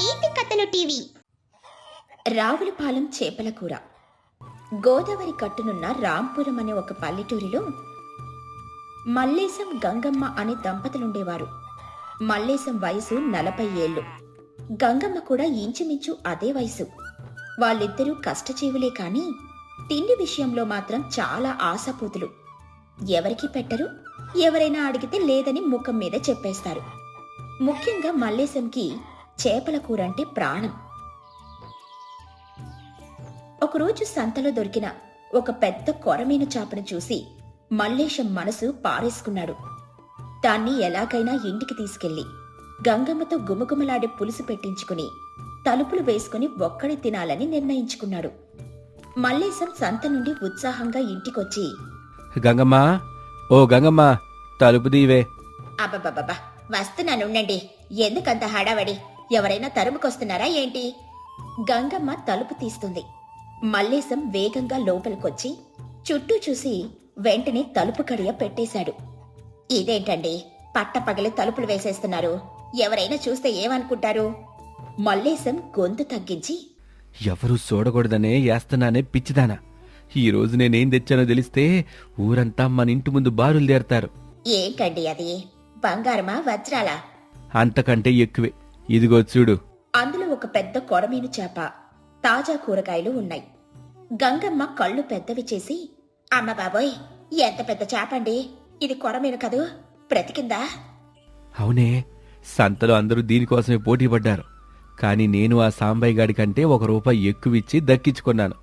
నీతి కథలు టీవీ. రావులపాలెం చేపల కూర. గోదావరి కట్టునున్న రాంపురం అనే ఒక పల్లెటూరిలో మల్లేశం గంగమ్మ అనే దంపతులుండేవారు. మల్లేశం వయసు నలభై ఏళ్ళు. గంగమ్మ కూడా ఇంచుమించు అదే వయసు. వాళ్ళిద్దరూ కష్టజీవులే కానీ తిండి విషయంలో మాత్రం చాలా ఆశాపూతులు. ఎవరికి పెట్టరు? ఎవరైనా అడిగితే లేదని ముఖం మీద చెప్పేస్తారు. ముఖ్యంగా మల్లేశంకి చేపల కూర అంటే ప్రాణం. ఒకరోజు సంతలో దొరికిన ఒక పెద్ద కొరమీను చాపను చూసి మల్లేశం మనసు పారేసుకున్నాడు. దాన్ని ఎలాగైనా ఇంటికి తీసుకెళ్ళి గంగమ్మతో గుమగుమలాడే పులుసు పెట్టించుకుని తలుపులు వేసుకుని ఒక్కడే తినాలని నిర్ణయించుకున్నాడు. మల్లేశం సంత నుండి ఉత్సాహంగా ఇంటికొచ్చి గంగమ్మ ఓ గంగమ్మ తలుపు దీవే అబ్బబ్బబ్బబ్బా వస్తున్నానుండండి. ఎందుకంత హడావడి? ఎవరైనా తరుముకొస్తున్నారా ఏంటి? గంగమ్మ తలుపు తీస్తుంది. మల్లేశం వేగంగా లోపలికొచ్చి చుట్టూ చూసి వెంటనే తలుపు కడియ పెట్టేశాడు. ఇదేంటండి? పట్టపగలి తలుపులు వేసేస్తున్నారు. ఎవరైనా చూస్తే ఏమనుకుంటారు? మల్లేశం గొంతు తగ్గించి ఎవరూ చూడకూడదనే వేస్తున్నానే పిచ్చిదానా. ఈ రోజు నేనేం తెచ్చానో తెలిస్తే ఊరంతా మన ఇంటి ముందు బారులు దేరతారు. ఏంటండి అది? బంగారమా వజ్రాలా? అంతకంటే ఎక్కువే. ఇదిగో చూడు. అందులో ఒక పెద్ద కొరమీను చేప తాజా కూరగాయలు ఉన్నాయి. గంగమ్మ కళ్ళు పెద్దవి చేసి అమ్మ బాబోయ్ ఎంత పెద్ద చేపండి. ఇది కొరమీను కదూ? బ్రతికిందా? అవునే సంతలో అందరూ దీనికోసమే పోటీ పడ్డారు. కానీ నేను ఆ సాంబయ్య గాడి కంటే ఒక రూపాయి ఎక్కువిచ్చి దక్కించుకున్నాను.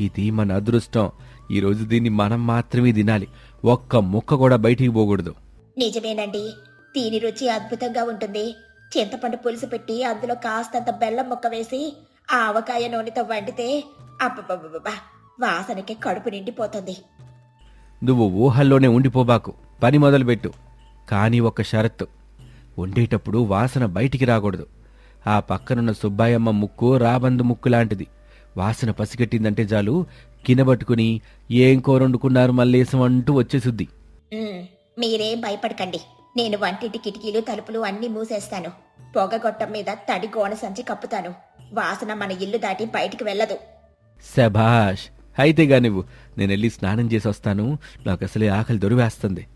ఇది మన అదృష్టం. ఈరోజు దీన్ని మనం మాత్రమే తినాలి. ఒక్క ముక్క కూడా బయటికి పోకూడదు. నిజమేనండి. దీని రుచి అద్భుతంగా ఉంటుంది. చింతపండు పులుసు పెట్టి అందులో కాస్తంత బెల్లం ముక్క వేసి ఆ ఆవకాయ నూనెతో వండితే అబ్బబ్బబ్బబ్బా వాసనకి కడుపు నిండిపోతుంది. నువ్వు ఊహల్లోనే ఉండిపోబాకు. పని మొదలుపెట్టు. కానీ ఒక షరత్తు. వండేటప్పుడు వాసన బయటికి రాకూడదు. ఆ పక్కనున్న సుబ్బాయమ్మ ముక్కు రాబందు ముక్కు లాంటిది. వాసన పసిగట్టిందంటే చాలు కినబట్టుకుని ఏం కూరొండుకున్నారు మల్లేసం అంటూ వచ్చేసుద్ది. మీరేం భయపడకండి. నేను వంటింటి కిటికీలు తలుపులు అన్నీ మూసేస్తాను. పొగగొట్టం మీద తడి గోన సంచి కప్పుతాను. వాసన మన ఇల్లు దాటి బయటికి వెళ్ళదు. శభాష్ అయితేగా నువ్వు. నేను వెళ్ళి స్నానం చేసి వస్తాను. నాకు అసలే ఆకలి దొరివేస్తుంది.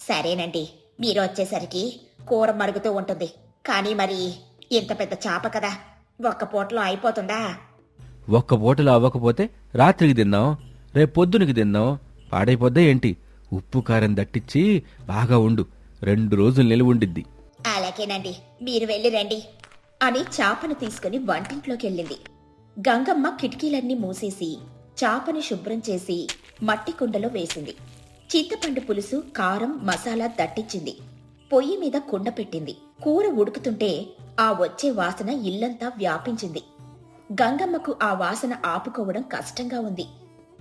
సరేనండి. మీరు వచ్చేసరికి కూర మరుగుతూ ఉంటుంది. కానీ మరి ఇంత పెద్ద చాప కదా. ఒక్క పూటలో అయిపోతుందా? ఒక్క పూటలో అవ్వకపోతే రాత్రికి తిందాం రేపు పొద్దునకి తిందాం పాడైపోద్దా ఏంటి? ఉప్పు కారం దట్టించి బాగా ఉండు. రెండు రోజులు నిలువ ఉండిద్ది అలాగేనండి. మీరు వెళ్ళి రండి. అని చాపను తీసుకుని వంటింట్లోకి వెళ్ళింది. గంగమ్మ కిటికీలన్నీ మూసేసి చాపని శుభ్రం చేసి మట్టి కుండలో వేసింది. చింతపండు పులుసు కారం మసాలా దట్టించింది. పొయ్యి మీద కుండ పెట్టింది. కూర ఉడుకుతుంటే ఆ వచ్చే వాసన ఇల్లంతా వ్యాపించింది. గంగమ్మకు ఆ వాసన ఆపుకోవడం కష్టంగా ఉంది.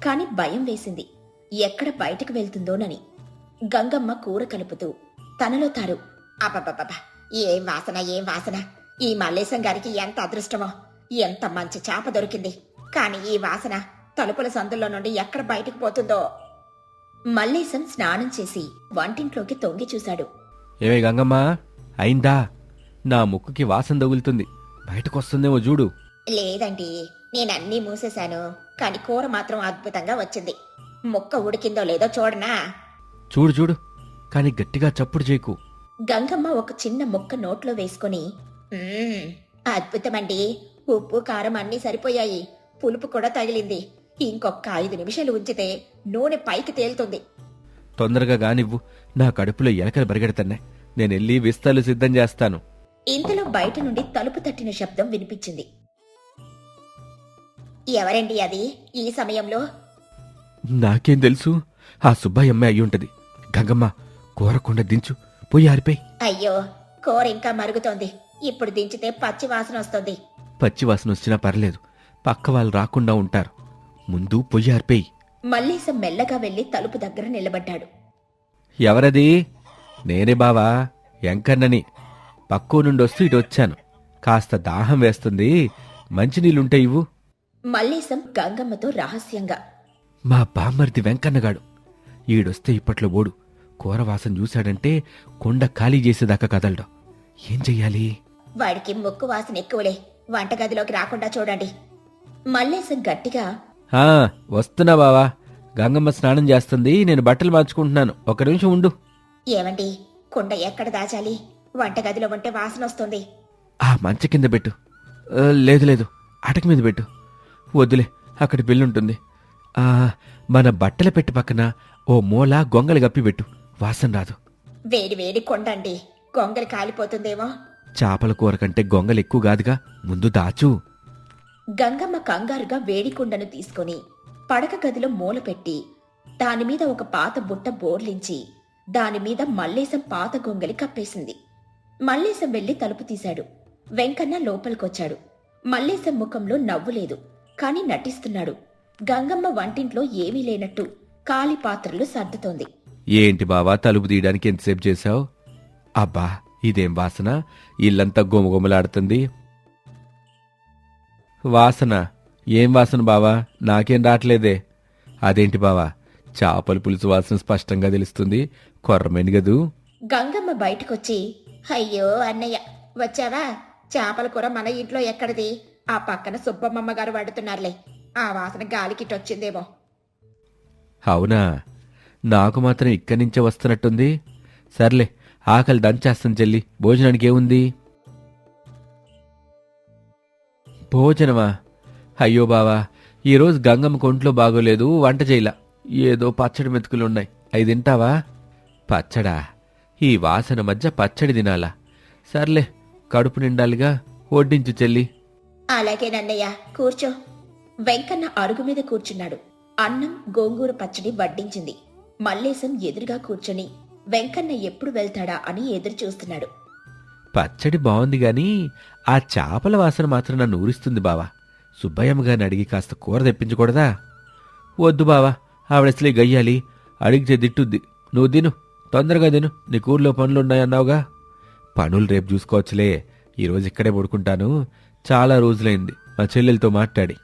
కాని భయం వేసింది. ఎక్కడ బయటకు వెళ్తుందోనని. గంగమ్మ కూర కలుపుతూ తనలో తారు అబ్బబ్బబ్బబ్బా ఏం వాసన ఏం వాసన? ఈ మల్లేశం గారికి ఎంత అదృష్టమో ఎంత మంచి చాప దొరికింది. కాని ఈ వాసన తలుపుల సందుల్లో నుండి ఎక్కడ బయటకు పోతుందో? మల్లేశం స్నానం చేసి వంటింట్లోకి తొంగి చూశాడు. ఏమే గంగమ్మ అయిందా? నా ముక్కుకి వాసన తగులుతుంది. బయటకొస్తుందేమో చూడు. లేదండి నేనన్నీ మూసేశాను కాని కూర మాత్రం అద్భుతంగా వచ్చింది. ముక్క ఉడికిందో లేదో చూడనా? చూడు చూడు కానీ గట్టిగా చప్పుడు చేయకు. గంగమ్మ ఒక చిన్న ముక్క నోట్లో వేసుకుని "మ్మ్, అద్భుతమండి. ఉప్పు కారం అన్నీ సరిపోయాయి. పులుపు కూడా తగిలింది. ఇంకొక ఐదు నిమిషాలు ఉంచితే నూనె పైకి తేలుతుంది. తొందరగా గానివ్వు. నా కడుపులో ఎలకలు పరిగెడుతున్నాయి నేను వెళ్ళి విస్తాలు సిద్ధం చేస్తాను. ఇంతలో బయట నుండి తలుపు తట్టిన శబ్దం వినిపించింది. ఎవరండి అది? ఈ సమయంలో? నాకేం తెలుసు. ఆ సుబ్బాయమ్మ అయి ఉంటది గంగమ్మ కూరకుండ దించు. పోయి ఆరిపోయి. అయ్యో కూర ఇంకా మరుగుతోంది. ఇప్పుడు దించితే పచ్చి వాసన వస్తుంది. పచ్చి వాసన వచ్చినా పర్లేదు. పక్క వాళ్ళు రాకుండా ఉంటారు. ముందు పొయ్యి ఆరిపోయి. మల్లేశం మెల్లగా వెళ్ళి తలుపు దగ్గర నిలబడ్డాడు. ఎవరది? నేనే బావా? ఎంకన్నని పక్కో నుండి వస్తూ ఇటు వచ్చాను. కాస్త దాహం వేస్తుంది. మంచినీళ్ళుంటే ఇవ్వు. మల్లేశం గంగమ్మతో రహస్యంగా. మా బామ్మర్ది వెంకన్నగాడు. ఈడొస్తే ఇప్పట్లో ఓడు. కూర వాసన చూశాడంటే కొండ ఖాళీ చేసేదాకా కదలడం. ఏం చెయ్యాలి? వాడికి ముక్కు వాసన ఎక్కువలే. వంటగదిలోకి రాకుండా చూడండి. మల్లేశం గట్టిగా ఆ, వస్తున్నా బావా. గంగమ్మ స్నానం చేస్తుంది నేను బట్టలు మార్చుకుంటున్నాను. ఒక నిమిషం ఉండు. ఏమండి కుండ ఎక్కడ దాచాలి? వంటగదిలో ఉంటే వాసన వస్తుంది. ఆ మంచ కింద పెట్టు. ఆ, లేదు లేదు. అటక మీద పెట్టు. వద్దులే అక్కడ బిల్లుంటుంది. ఆ, మన బట్టల పెట్టి పక్కన ఓ మూల గొంగలి గప్పి పెట్టు. వాసన రాదు. వేడి వేడి కొండండి. గొంగలి కాలిపోతుందేమో. చేపల కూర కంటే గొంగలి ఎక్కువ కాదుగా. ముందు దాచు. గంగమ్మ కంగారుగా వేడి కుండను తీసుకొని పడక గదిలో మూల పెట్టి దానిమీద ఒక పాత బుట్ట బోర్లించి దానిమీద మల్లేశం పాత గొంగలి కప్పేసింది. మల్లేశం వెళ్ళి తలుపు తీశాడు. వెంకన్న లోపలికొచ్చాడు. మల్లేశం ముఖంలో నవ్వు లేదు. కాని నటిస్తున్నాడు. గంగమ్మ వంటింట్లో ఏమీ లేనట్టు కాలి పాత్రలు సర్దుతోంది. ఏంటి బావా తలుపు తీయడానికి ఎంతసేపు చేశావు? అబ్బా ఇదేం వాసన? ఇల్లంతా గుమగుమలాడుతుంది. వాసన. ఏం వాసన బావా? నాకేం రావట్లేదే. అదేంటి బావా? చేపల పులుసు వాసన స్పష్టంగా తెలుస్తుంది. కొర్రమేని గదు గంగమ్మ బయటకొచ్చి అయ్యో అన్నయ్య వచ్చావా? చేపల కూర మన ఇంట్లో ఎక్కడిది? ఆ పక్కన సుబ్బమ్మమ్మ గారు వండుతున్నారులే. ఆ వాసన గాలికిటొచ్చిందేమో అవునా? నాకు మాత్రం ఇక్కడి నుంచే వస్తున్నట్టుంది. సర్లే ఆకలి దంచేస్తాను చెల్లి. భోజనానికి ఏముంది? భోజనమా? అయ్యో బావా ఈరోజు గంగమ్మ కొంట్లో బాగోలేదు వంట చేయలా. ఏదో పచ్చడి మెతుకులున్నాయి అవి తింటావా? పచ్చడా? ఈ వాసన మధ్య పచ్చడి తినాలా? సర్లే కడుపు నిండాలిగా వడ్డించు చెల్లి. అలాగే నన్నయ్య కూర్చో. వెంకన్న అరుగు మీద కూర్చున్నాడు. అన్నం గోంగూర పచ్చడి వడ్డించింది. మల్లేశం ఎదురుగా కూర్చొని వెంకన్న ఎప్పుడు వెళ్తాడా అని ఎదురు చూస్తున్నాడు పచ్చడి బాగుంది గాని ఆ చేపల వాసన మాత్రం నన్ను ఊరిస్తుంది బావా. సుబ్బయ్యమ్మ గారిని అడిగి కాస్త కూర తెప్పించకూడదా? వద్దు బావా ఆవిడసలే గయ్యాలి అడిగితే దిట్టుద్ది నువ్వు తిను తొందరగా తిను నీ ఊర్లో పనులున్నాయన్నావుగా. పనులు రేపు చూసుకోవచ్చులే ఈరోజు ఇక్కడే పడుకుంటాను చాలా రోజులైంది మా చెల్లెలతో మాట్లాడి.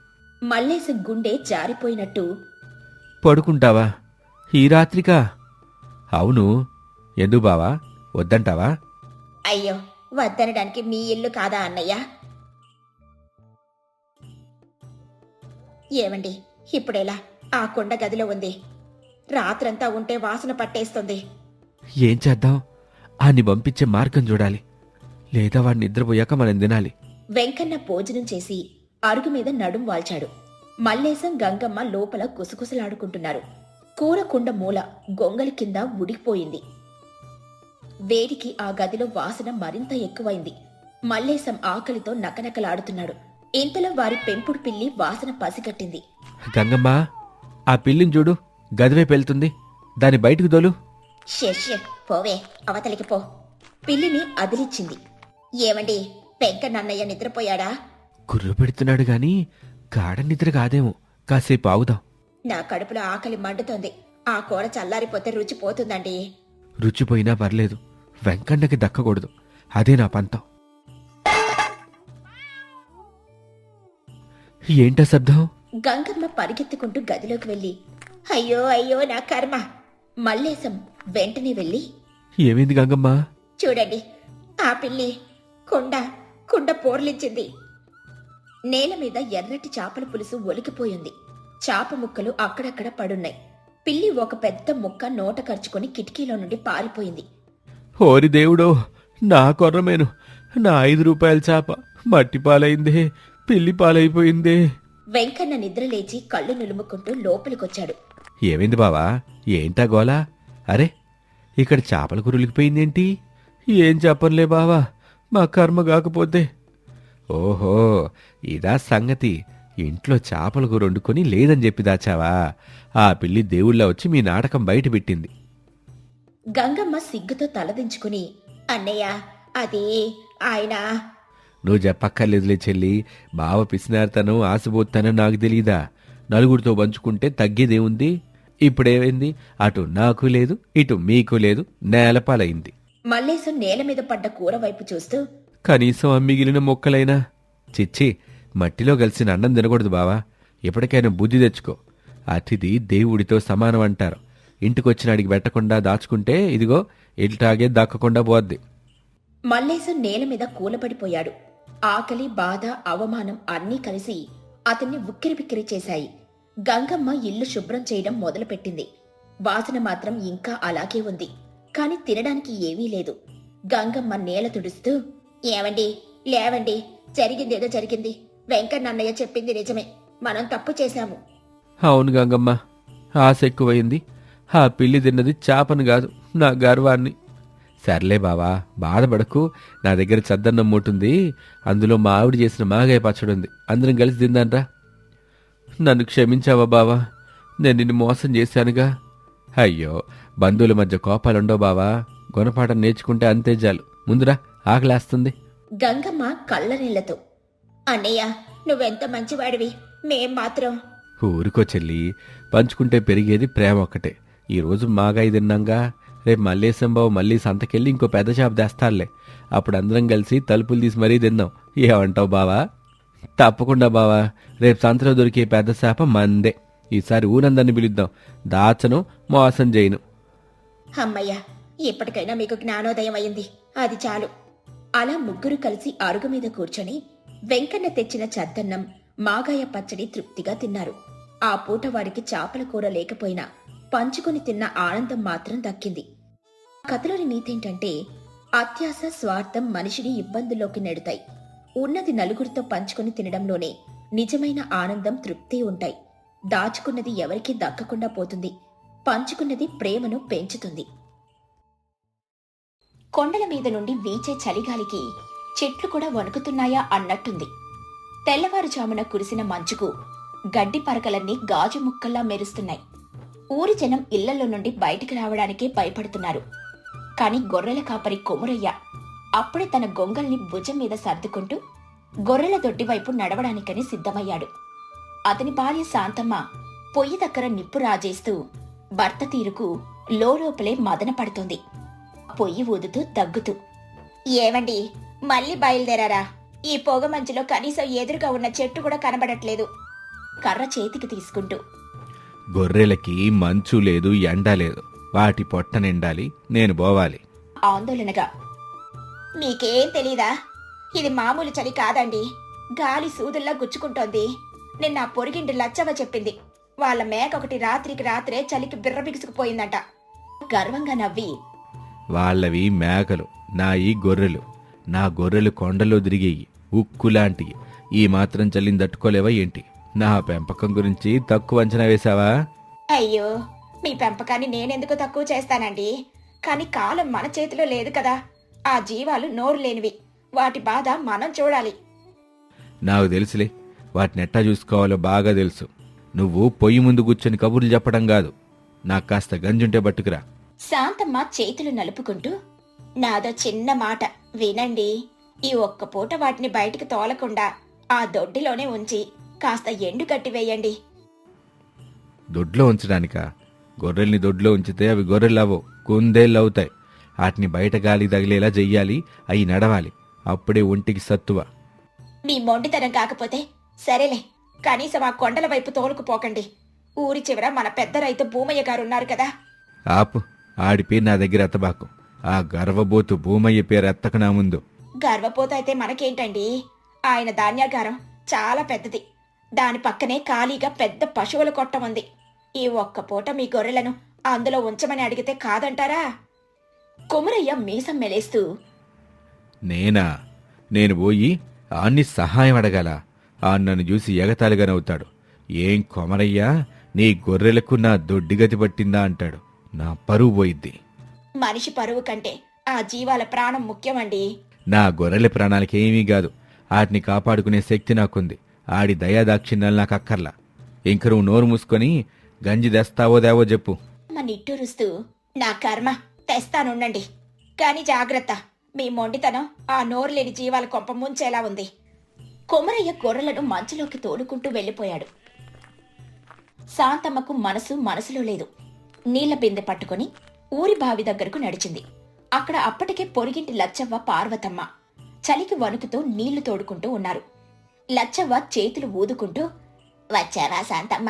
మల్లేశం గుండె జారిపోయినట్టు. పడుకుంటావా? ఈ రాత్రికా? అవును. ఎందుకు బావా? వద్దంటావా? అయ్యో వద్దనడానికి మీ ఇల్లు కాదా అన్నయ్య? ఏమండి ఇప్పుడెలా? ఆ కొండ గదిలో ఉంది. రాత్రంతా ఉంటే వాసన పట్టేస్తుంది. ఏం చేద్దాం? ఆన్ని పంపించే మార్గం చూడాలి. లేదా వాడిని నిద్రపోయాక మనం తినాలి. వెంకన్న భోజనం చేసి అరుగు మీద నడుం వాల్చాడు. మల్లేశం గంగమ్మ లోపల గుసగుసలాడుకుంటున్నారు కూర కుండ మూల గొంగలి కింద ఉడికిపోయింది వేడికి ఆ గదిలో వాసన మరింత ఎక్కువైంది. మల్లేశం ఆకలితో నకనకలాడుతున్నాడు. ఇంతలో వారి పెంపుడు పిల్లి వాసన పసిగట్టింది. గంగమ్మ ఆ పిల్లిని చూడు గదివైపు వెళ్తుంది దాని బయటకు దోలు షెష్ పోవే అవతలికి పో. పిల్లిని అదిలిచ్చింది. ఏమండి వెంకన్నన్నయ్య నిద్రపోయాడా? కుర్రు పెడుతున్నాడు గాని గాఢ నిద్ర కాదేమో. కాసేపు ఆగుదాం. నా కడుపులో ఆకలి మండుతోంది. ఆ కూర చల్లారిపోతే రుచి పోతుందండి. రుచిపోయినా పర్లేదు. వెంకన్నకి దక్కకూడదు. అదే నా పంతం. ఏంటా శబ్దం? గంగమ్మ పరిగెత్తుకుంటూ గదిలోకి వెళ్ళి అయ్యో అయ్యో నా కర్మ. మల్లేశం వెంటనే వెళ్ళి ఏమైంది గంగమ్మ? చూడండి ఆ పిల్లి కుండ కుండ పోర్లించింది. నేల మీద ఎర్రటి చేపల పులుసు ఒలికిపోయింది. చాప ముక్కలు అక్కడక్కడ పడున్నాయి. పిల్లి ఒక పెద్ద ముక్క నోట ఖర్చుకొని కిటికీలో నుండి పారిపోయింది. ఓరి దేవుడో నా కొర్రమేను. నా ఐదు రూపాయల చాప మట్టి పాలైందే పిల్లి పాలైపోయిందే. వెంకన్న నిద్ర లేచి కళ్ళు నులుముకుంటూ లోపలికొచ్చాడు. ఏమైంది బావా? ఏంటా గోలా? అరే ఇక్కడ చేపల కురులికిపోయిందేంటి ఏం చెప్పనులే బావా మా కర్మ కాకపోతే. ఓహో ఇదా సంగతి. ఇంట్లో చేపల కూర వండుకొని లేదని చెప్పి దాచావా? ఆ పిల్లి దేవుళ్ళ వచ్చి మీ నాటకం బయట పెట్టింది. గంగమ్మ సిగ్గుతో తలదించుకుని అన్నయ్య అది ఆయన. నువ్వు చెప్పక్కర్లేదులే చెల్లి బావ పిసినారుతనం ఆశపోతానో నాకు తెలీదా? నలుగురితో పంచుకుంటే తగ్గేదేముంది? ఇప్పుడేమైంది? అటు నాకు లేదు ఇటు మీకు లేదు నేలపాలైంది మల్లేశం నేల మీద పడ్డ కూర వైపు చూస్తూ కనీసం ఆ మిగిలిన మొక్కలైనా. చిచ్చి మట్టిలో కలిసిన అన్నం తినకూడదు బావా. ఎప్పటికైనా బుద్ధి తెచ్చుకో. అతిథి దేవుడితో సమానం అంటారు. ఇంటికొచ్చినాడికి పెట్టకుండా దాచుకుంటే ఇదిగో ఇల్టాగే దక్కకుండా పోద్ది. మల్లేశం నేల మీద కూలబడిపోయాడు ఆకలి బాధ అవమానం అన్నీ కలిసి అతన్ని ఉక్కిరిబిక్కిరి చేశాయి. గంగమ్మ ఇల్లు శుభ్రం చేయడం మొదలుపెట్టింది. వాసన మాత్రం ఇంకా అలాగే ఉంది. కాని తినడానికి ఏమీ లేదు. గంగమ్మ నేల తుడుస్తూ ఏవండి? లేవండి? జరిగిందేదో జరిగింది. వెంకన్నయ్య చెప్పింది నిజమే. మనం తప్పు చేశాము. అవును గంగమ్మ. ఆశ ఎక్కువైంది. ఆ పిల్లి తిన్నది చేపను కాదు నా గర్వాన్ని. సర్లే బావా బాధపడకు. నా దగ్గర చద్దన్నం మూటుంది. అందులో మా ఆవిడ చేసిన మాగాయ పచ్చడి ఉంది. అందరం కలిసి తిందాన్రా నన్ను క్షమించావా బావా? నేను నిన్ను మోసం చేశానుగా. అయ్యో బంధువుల మధ్య కోపాలుండవు బావా. గుణపాఠం నేర్చుకుంటే అంతే చాలు. ముందురా ఆకలేస్తుంది గంగమ్మ కళ్ళనీళ్ళతో అన్నయ్య నువ్వెంత మంచివాడివి? మేం మాత్రం. ఊరుకో చెల్లి పంచుకుంటే పెరిగేది ప్రేమ ఒక్కటే. ఈరోజు మాగాయి తిన్నాంగా రేపు మల్లేశం బావు మళ్ళీ సంతకెళ్ళి ఇంకో పెద్ద షాప్ తెస్తారులే. అప్పుడు అందరం కలిసి తలుపులు తీసి మరీ తిందాం ఏమంటావు బావా? తప్పకుండా బావా రేపు సంతలో దొరికే పెద్ద చేప మందే. ఈసారి ఊరందరిని పిలుద్దాం. దాచను మోసం చేయను అమ్మయ్య ఇప్పటికైనా మీకు జ్ఞానోదయం అయింది. అది చాలు. అలా ముగ్గురు కలిసి అరుగు మీద కూర్చొని వెంకన్న తెచ్చిన చద్దన్నం మాగాయ పచ్చడి తృప్తిగా తిన్నారు. ఆ పూట వాడికి చాపల కూర లేకపోయినా పంచుకొని తిన్న ఆనందం మాత్రం దక్కింది. కథలోని నీతేంటంటే అత్యాస స్వార్థం మనిషిని ఇబ్బందుల్లోకి నెడతాయి. ఉన్నది నలుగురితో పంచుకొని తినడంలోనే నిజమైన ఆనందం తృప్తి ఉంటాయి. దాచుకున్నది ఎవరికీ దక్కకుండా పోతుంది. పంచుకున్నది ప్రేమను పెంచుతుంది. కొండల మీద నుండి వీచే చలిగాలికి చెట్లు కూడా వణుకుతున్నాయా అన్నట్టుంది. తెల్లవారుజామున కురిసిన మంచుకు గడ్డి పరకలన్నీ గాజు ముక్కల్లా మెరుస్తున్నాయి. ఊరి జనం ఇళ్ళలో నుండి బయటికి రావడానికే భయపడుతున్నారు. కాని గొర్రెల కాపరి కొమురయ్య అప్పుడే తన గొంగల్ని భుజం మీద సర్దుకుంటూ గొర్రెల దొడ్డి వైపు నడవడానికని సిద్ధమయ్యాడు. అతని భార్య శాంతమ్మ పొయ్యి దగ్గర నిప్పు రాజేస్తూ భర్త తీరుకు లోపలే మదన పడుతుంది. పొయ్యి ఊదుతూ దగ్గుతూ ఏవండి మళ్ళీ బయలుదేరారా? ఈ పొగ మంచులో కనీసం ఎదురుగా ఉన్న చెట్టు కూడా కనబడట్లేదు. కర్ర చేతికి తీసుకుంటూ. గొర్రెలకి మంచు లేదు ఎండ లేదు. వాటి పొట్ట నిండాలి నేను పోవాలి ఆందోళనగా. మీకేం తెలీదా? ఇది మామూలు చలి కాదండి. గాలి సూదుల్లా గుచ్చుకుంటోంది. నిన్న పొరిగింటి లచ్చవ చెప్పింది. వాళ్ళ మేక ఒకటి రాత్రికి రాత్రే చలికి బిర్ర బిగుసుకుపోయిందట. గర్వంగా నవ్వి. వాళ్ళవి మేకలు నాయి గొర్రెలు. నా గొర్రెలు కొండలో తిరిగేయి ఉక్కులాంటివి ఈ మాత్రం చల్లిని తట్టుకోలేవా ఏంటి? నా పెంపకం గురించి తక్కువ అంచనా వేశావా? అయ్యో మీ పెంపకాన్ని నేనెందుకు తక్కువ చేస్తానండి? కానీ కాలం మన చేతిలో లేదు కదా. ఆ జీవాలు నోరు లేనివి. వాటి బాధ మనం చూడాలి. నాకు తెలుసులే. వాటిని ఎట్టా చూసుకోవాలో బాగా తెలుసు. నువ్వు పొయ్యి ముందు కూర్చొని కబుర్లు చెప్పడం కాదు. నాకు కాస్త గంజుంటే పట్టుకురా శాంతమ్మ చేతులు నలుపుకుంటూ నాదో చిన్న మాట. వినండి. ఈ ఒక్క పూట వాటిని బయటికి తోలకుండా ఆ దొడ్డిలోనే ఉంచి కాస్త ఎండు కట్టి వేయండి. దొడ్లో ఉంచడానికా? గొర్రెల్ని దొడ్లో ఉంచితే అవి గొర్రెలు అవ్వవు కుందేళ్ళు అవుతాయి వాటిని బయట గాలి తగిలేలా చెయ్యాలి అవి నడవాలి. అప్పుడే ఒంటికి సత్తువ. మీ మొండితనం కాకపోతే సరేలే కనీసం ఆ కొండల వైపు తోలుకుపోకండి ఊరి చివర మన పెద్ద రైతు భూమయ్య గారున్నారు కదా. ఆపు ఆడి పేరు నా దగ్గర ఎత్తబాకు ఆ గర్వబోతు భూమయ్య పేరు ఎత్తక నా ముందు. గర్వపోత అయితే మనకేంటండి? ఆయన ధాన్యాగారం చాలా పెద్దది. దాని పక్కనే ఖాళీగా పెద్ద పశువుల కొట్టం ఉంది. ఈ ఒక్క పూట మీ గొర్రెలను అందులో ఉంచమని అడిగితే కాదంటారా? కొమురయ్య మీసం మెలేస్తూ నేనా? నేను పోయి ఆన్ని సహాయం అడగాల? ఆ నన్ను చూసి ఎగతాళిగానవుతాడు. ఏం కొమరయ్యా? నీ గొర్రెలకు నా దొడ్డిగతి పట్టిందా అంటాడు. నా పరువు పోయిద్ది. మనిషి పరువు కంటే ఆ జీవాల ప్రాణం ముఖ్యమండి. నా గొర్రెల ప్రాణాలకేమీ కాదు. వాటిని కాపాడుకునే శక్తి నాకుంది. ఆడి దయాదాక్షిణ్యాలు నాకు అక్కర్లా. ఇంక నువ్వు నోరు మూసుకొని గంజి తెస్తావో దేవో చెప్పు. మా నిట్టూరుస్తూ నా కర్మ తెస్తానుండండి. కాని జాగ్రత్త. మీ మొండితనం ఆ నోరు లేని జీవాల కొంప ముంచేలా ఉంది. కొమరయ్య గొర్రెలను మంచులోకి తోలుకుంటూ వెళ్ళిపోయాడు. శాంతమ్మకు మనసు మనసులో లేదు. నీళ్ళ బిందె పట్టుకొని ఊరి బావి దగ్గరకు నడిచింది. అక్కడ అప్పటికే పొరిగింటి లచ్చవ్వ పార్వతమ్మ చలికి వణుకుతూ నీళ్ళు తోడుకుంటూ ఉన్నారు. లచ్చవ్వ చేతులు ఊదుకుంటూ వచ్చావా శాంతమ్మ?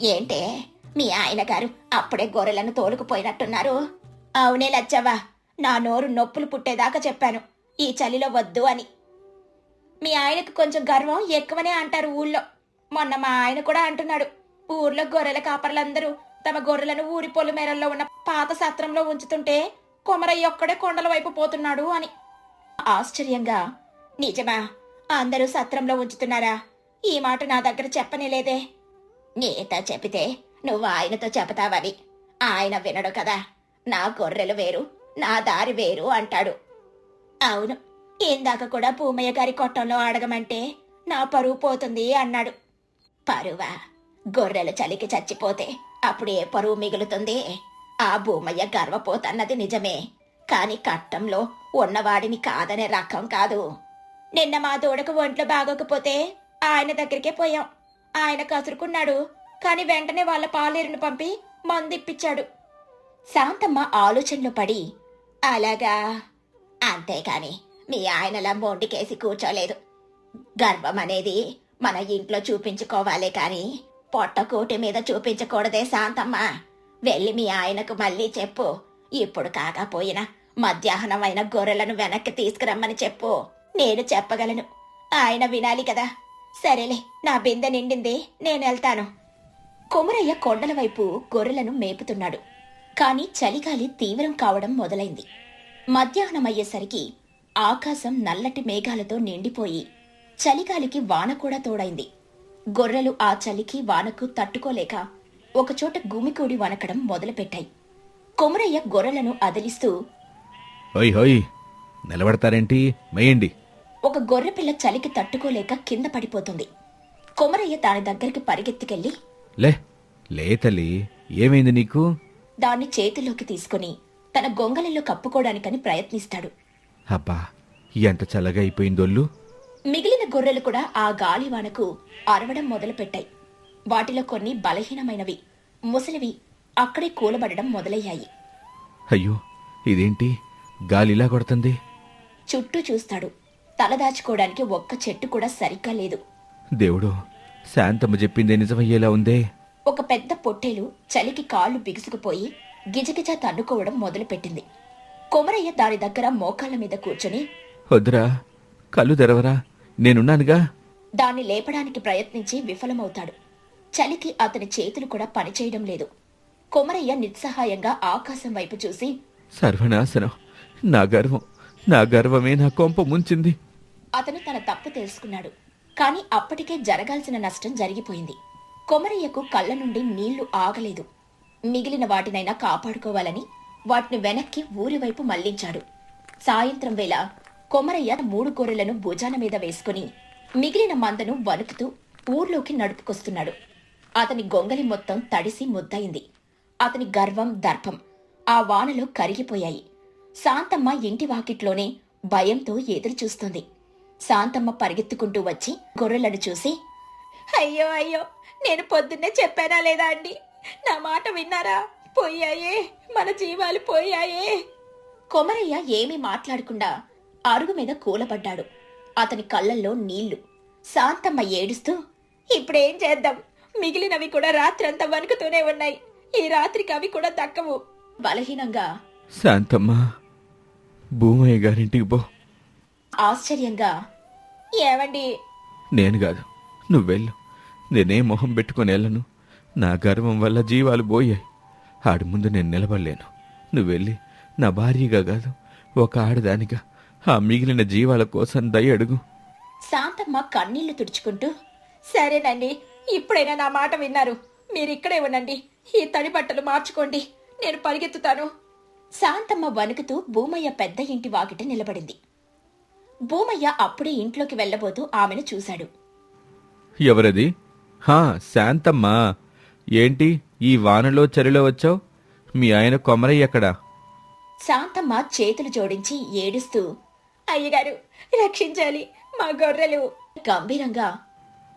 ఏంటే? మీ ఆయన గారు అప్పుడే గొర్రెలను తోలుకుపోయినట్టున్నారు. అవునే లచ్చవ్వ నా నోరు నొప్పులు పుట్టేదాకా చెప్పాను. ఈ చలిలో వద్దు అని. మీ ఆయనకు కొంచెం గర్వం ఎక్కువనే అంటారు ఊళ్ళో. మొన్న మా ఆయన కూడా అంటున్నాడు ఊర్లో గొర్రెల కాపర్లందరూ తమ గొర్రెలను ఊరి పొలిమేరల్లో ఉన్న పాత సత్రంలో ఉంచుతుంటే కొమరయ్య ఒక్కడే కొండల వైపు పోతున్నాడు అని. ఆశ్చర్యంగా నిజమా? అందరూ సత్రంలో ఉంచుతున్నారా? ఈ మాట నా దగ్గర చెప్పనే లేదే నీతో చెబితే నువ్వు ఆయనతో చెబుతావని. ఆయన వినడు కదా. నా గొర్రెలు వేరు నా దారి వేరు అంటాడు. అవును ఇందాక కూడా భూమయ్య గారి కొట్టంలో అడగమంటే నా పరువు పోతుంది అన్నాడు. పరువా? గొర్రెలు చలికి చచ్చిపోతే అప్పుడే పరువు మిగులుతుంది. ఆ భూమయ్య గర్వపోతన్నది నిజమే. కాని కట్టంలో ఉన్నవాడిని కాదనే రకం కాదు. నిన్న మా దూడకు ఒంట్లో బాగోకపోతే ఆయన దగ్గరికే పోయాం. ఆయన కసురుకున్నాడు. కాని వెంటనే వాళ్ళ పాలేరును పంపి మందిప్పించాడు శాంతమ్మ ఆలోచనలో పడి అలాగా? అంతేకాని మీ ఆయనలా మొండికేసి కూర్చోలేదు. గర్వం అనేది మన ఇంట్లో చూపించుకోవాలే కానీ పొట్టకూటి మీద చూపించకూడదే శాంతమ్మ. వెళ్ళి మీ ఆయనకు మళ్ళీ చెప్పు. ఇప్పుడు కాకపోయినా మధ్యాహ్నం అయిన గొర్రెలను వెనక్కి తీసుకురమ్మని చెప్పు. నేను చెప్పగలను. ఆయన వినాలి కదా. సరేలే నా బిందె నిండింది నేను వెళ్తాను. కొమరయ్య కొండల వైపు గొర్రెలను మేపుతున్నాడు. కాని చలిగాలి తీవ్రం కావడం మొదలైంది. మధ్యాహ్నం అయ్యేసరికి ఆకాశం నల్లటి మేఘాలతో నిండిపోయి చలిగాలికి వాన కూడా తోడైంది. గొర్రెలు ఆ చలికి వానకు తట్టుకోలేక ఒకచోట గుమికూడి వనకడం మొదలుపెట్టాయి. కొమరయ్య గొర్రెలను అదిలిస్తూ హోయ్ హోయ్ నిలబడతారేంటి? మేయండి. ఒక గొర్రెపిల్ల చలికి తట్టుకోలేక కింద పడిపోతుంది. కొమరయ్య దాని దగ్గరికి పరిగెత్తుకెళ్ళి లే లే తల్లి ఏమైంది నీకు? దాన్ని చేతిలోకి తీసుకుని తన గొంగలిలో కప్పుకోవడానికని ప్రయత్నిస్తాడు. అబ్బా ఎంత చల్లగా అయిపోయిందొల్లు మిగిలిన గొర్రెలు కూడా ఆ గాలివానకు అరవడం మొదలుపెట్టాయి. వాటిలో కొన్ని బలహీనమైనవి. ముసలివి అక్కడే కూలబడడం మొదలయ్యాయి. అయ్యో ఇదేంటి? గాలిలా కొడుతుంది. చుట్టూ చూస్తాడు. తలదాచుకోవడానికి ఒక్క చెట్టు కూడా సరిగ్గా లేదు. దేవుడు శాంతమ్మ చెప్పిందే నిజమయ్యేలా ఉందే. ఒక పెద్ద పొట్టేలు చలికి కాళ్ళు బిగుసుకుపోయి గిజగిజ తన్నుకోవడం మొదలుపెట్టింది. కొమరయ్య దాని దగ్గర మోకాళ్ళ మీద కూర్చొని వద్దురా కళ్ళు తెరవరా. నేనున్నానుగా? దాన్ని లేపడానికి ప్రయత్నించి విఫలమవుతాడు. చలికి అతని చేతులు కూడా పనిచేయడం లేదు. కొమరయ్య నిస్సహాయంగా ఆకాశం వైపు చూసి సర్వనాశనం. నా గర్వం. నా గర్వమే నా కొంప ముంచింది. అతను తన తప్పు తెలుసుకున్నాడు. కాని అప్పటికే జరగాల్సిన నష్టం జరిగిపోయింది. కొమరయ్యకు కళ్ళ నుండి నీళ్ళు ఆగలేదు. మిగిలిన వాటినైనా కాపాడుకోవాలని వాటిని వెనక్కి ఊరి వైపు మళ్ళించాడు. సాయంత్రం వేళ కొమరయ్య మూడు గొర్రెలను భుజాన మీద వేసుకుని మిగిలిన మందను వణుకుతూ ఊర్లోకి నడుపుకొస్తున్నాడు. అతని గొంగలి మొత్తం తడిసి ముద్దయింది. అతని గర్వం దర్పం ఆ వానలో కరిగిపోయాయి. శాంతమ్మ ఇంటి వాకిట్లోనే భయంతో ఎదురుచూస్తుంది. శాంతమ్మ పరిగెత్తుకుంటూ వచ్చి గొర్రెలను చూసి అయ్యో అయ్యో నేను పొద్దున్నే చెప్పానా లేదా అండి? నా మాట విన్నారా? పోయాయే మన జీవాలు పోయాయే. కొమరయ్య ఏమీ మాట్లాడకుండా అరుగు మీద కూలబడ్డాడు. అతని కళ్ళల్లో నీళ్ళు. శాంతమ్మ ఏడుస్తూ ఇప్పుడేం చేద్దాం? మిగిలినవి కూడా రాత్రంతా వణుకుతూనే ఉన్నాయి. ఈ రాత్రికి అవి కూడా దక్కవు బలహీనంగా శాంతమ్మ భూమయ్య గారింటికి పో. ఆశ్చర్యంగా ఏవండి? నేను కాదు నువ్వు వెళ్ళు. నేనే మొహం పెట్టుకొని వెళ్ళను. నా గర్వం వల్ల జీవాలు పోయాయి. ఆడి ముందు నేను నిలబడలేను. నువ్వు వెళ్ళి నా భార్యగా కాదు ఒక ఆడదానిగా. ఆ మిగిలిన జీవాల కోసం దయ అడుగు. శాంతమ్మ కన్నీళ్ళు తుడుచుకుంటూ సరేనండి ఇప్పుడైనా నా మాట విన్నారు. మీరిక్కడే ఉండండి ఈ తడి బట్టలు మార్చుకోండి నేను పరిగెత్తుతాను. శాంతమ్మ వణుకుతూ భూమయ్య పెద్ద ఇంటి వాకిట నిలబడింది. భూమయ్య అప్పుడే ఇంట్లోకి వెళ్ళబోతూ ఆమెను చూశాడు. ఎవరది? హా శాంతమ్మ. ఏంటి ఈ వానలో చలిలో వచ్చావు? మీ ఆయన కొమరయ్య ఎక్కడా? శాంతమ్మ చేతులు జోడించి ఏడుస్తూ అయ్యగారు రక్షించాలి. మా గొర్రెలు. గంభీరంగా.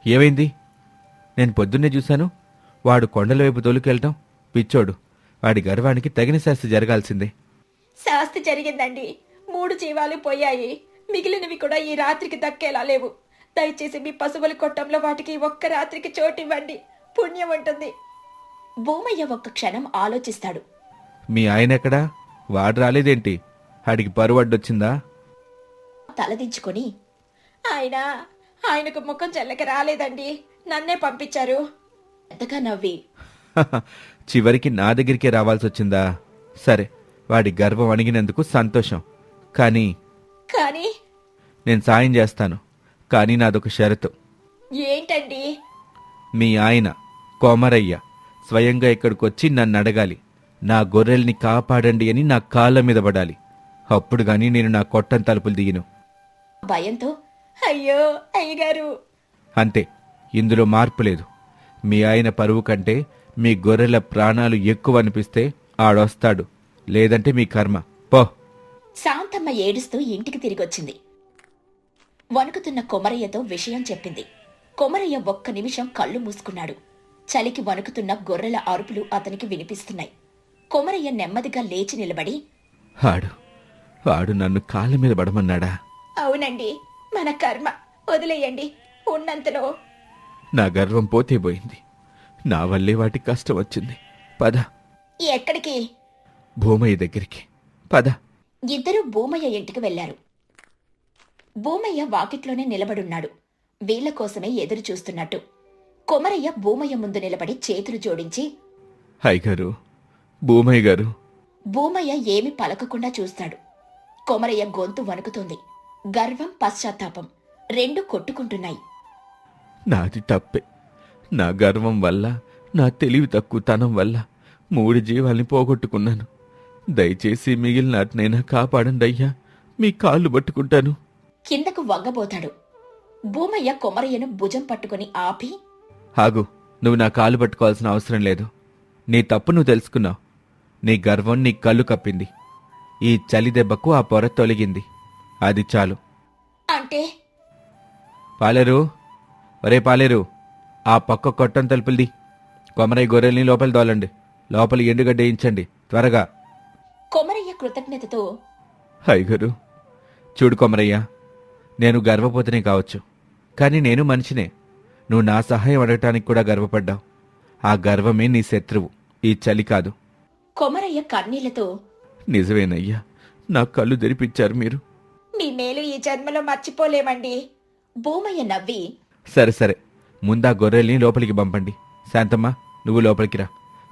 ఏమైంది? నేను పొద్దున్నే చూశాను. వాడు కొండల వైపు తొలికెళ్ళటం. పిచ్చోడు. వాడి గర్వానికి తగిన శాస్తి జరగాల్సిందే. శాస్తి జరిగిందండి. మూడు జీవాలు పోయాయి. మిగిలినవి కూడా ఈ రాత్రికి దక్కేలా లేవు. దయచేసి మీ పశువుల కొట్టంలో వాటికి ఒక్క రాత్రికి చోటివ్వండి. పుణ్యం ఉంటుంది. భూమయ్య ఒక్క క్షణం ఆలోచిస్తాడు. మీ ఆయన ఎక్కడా వాడు రాలేదేంటి? ఆడికి పరువడ్డొచ్చిందా తలదించుకొని ఆయన ఆయనకు ముఖం చెల్లక రాలేదండి. నన్నే పంపించారు. పెద్దగా నవ్వి చివరికి నా దగ్గరికే రావాల్సి వచ్చిందా సరే వాడి గర్వం అణిగినందుకు సంతోషం. కానీ కానీ? నేను సాయం చేస్తాను. కానీ నాదొక షరతు. ఏంటండి? మీ ఆయన కోమరయ్య స్వయంగా ఇక్కడికొచ్చి నన్ను అడగాలి నా గొర్రెల్ని కాపాడండి అని నా కాళ్ళ మీద పడాలి. అప్పుడు గాని నేను నా కొట్టం తలుపులు దిగిను. భయంతో అయ్యో అయ్యగారు! అంతే ఇందులో మార్పు లేదు. మీ ఆయన పరువు కంటే మీ గొర్రెల ప్రాణాలు ఎక్కువ అనిపిస్తే ఆడొస్తాడు లేదంటే మీ కర్మ. పో. శాంతమ్మ ఏడుస్తూ ఇంటికి తిరిగొచ్చింది. వణుకుతున్న కొమరయ్యతో విషయం చెప్పింది. కొమరయ్య ఒక్క నిమిషం కళ్ళు మూసుకున్నాడు. చలికి వణుకుతున్న గొర్రెల అరుపులు అతనికి వినిపిస్తున్నాయి. కొమరయ్య నెమ్మదిగా లేచి నిలబడి ఆడు ఆడు నన్ను కాళ్ళ మీద పడమన్నాడా? అవునండి మన కర్మ. వదిలేయండి ఉన్నంతలో. నా గర్వం పోతే పోయింది నా వల్లే వాటికి కష్టం వచ్చింది. పద. ఎక్కడికి? భూమయ్య దగ్గరికి. పద. ఇద్దరూ భూమయ్య ఇంటికి వెళ్ళారు భూమయ్య వాకిట్లోనే నిలబడున్నాడు. వీళ్ళ కోసమే ఎదురు చూస్తున్నట్టు. కొమరయ్య భూమయ్య ముందు నిలబడి చేతులు జోడించి హాయ్ గారు. భూమయ్య గారు. భూమయ్య ఏమి పలకకుండా చూస్తాడు. కొమరయ్య గొంతు వణుకుతుంది. గర్వం పశ్చాత్తాపం రెండు కొట్టుకుంటున్నాయి. నాది తప్పే. నా గర్వం వల్ల నా తెలివి తక్కువతనం వల్ల మూడు జీవాల్ని పోగొట్టుకున్నాను. దయచేసి మిగిలిన నాటినైనా కాపాడండి అయ్యా మీ కాళ్ళు పట్టుకుంటాను. కిందకు వంగబోతాడు. భూమయ్య కొమరయ్యను భుజం పట్టుకుని ఆపి ఆగు నువ్వు నా కాలు పట్టుకోవాల్సిన అవసరం లేదు. నీ తప్పు నువ్వు తెలుసుకున్నావు. నీ గర్వం నీ కళ్ళు కప్పింది. ఈ చలి దెబ్బకు ఆ పొర తొలగింది. అది చాలు. అంటే? పాలేరు. ఒరే పాలేరు ఆ పక్క కొట్టం తలుపులది. కొమరయ్య గొర్రెల్ని లోపల దోలండి లోపల ఎండుగడ్డ వేయించండి. త్వరగా. కొమరయ్య కృతజ్ఞతతో హైగరు చూడు కొమరయ్య నేను గర్వపోతనే కావచ్చు. కానీ నేను మనిషినే. నువ్వు నా సహాయం అడగటానికి కూడా గర్వపడ్డావు. ఆ గర్వమే నీ శత్రువు. ఈ చలి కాదు. కొమరయ్య కన్నీళ్ళతో నిజమేనయ్యా. నా కళ్ళు తెరిపించారు మీరు. ఈ జన్మలో మర్చిపోలేమండి. భూమయ్య నవ్వి సరే సరే. ముందా గొర్రెల్ని లోపలికి పంపండి. శాంతమ్మ నువ్వు లోపలికి రా.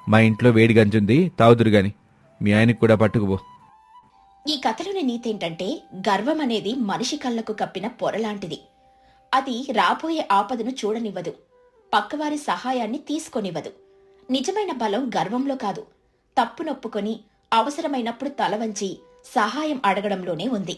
మా ఇంట్లో వేడి గంజుంది తాగుదురు గాని. మీ ఆయనకు కూడా పట్టుకుపో. ఈ కథలోని నీతి ఏంటంటే గర్వం అనేది మనిషి కళ్ళకు కప్పిన పొరలాంటిది. అది రాబోయే ఆపదను చూడనివ్వదు. పక్కవారి సహాయాన్ని తీసుకొనివ్వదు. నిజమైన బలం గర్వంలో కాదు. తప్పునొప్పుకొని అవసరమైనప్పుడు తల వంచి సహాయం అడగడంలోనే ఉంది.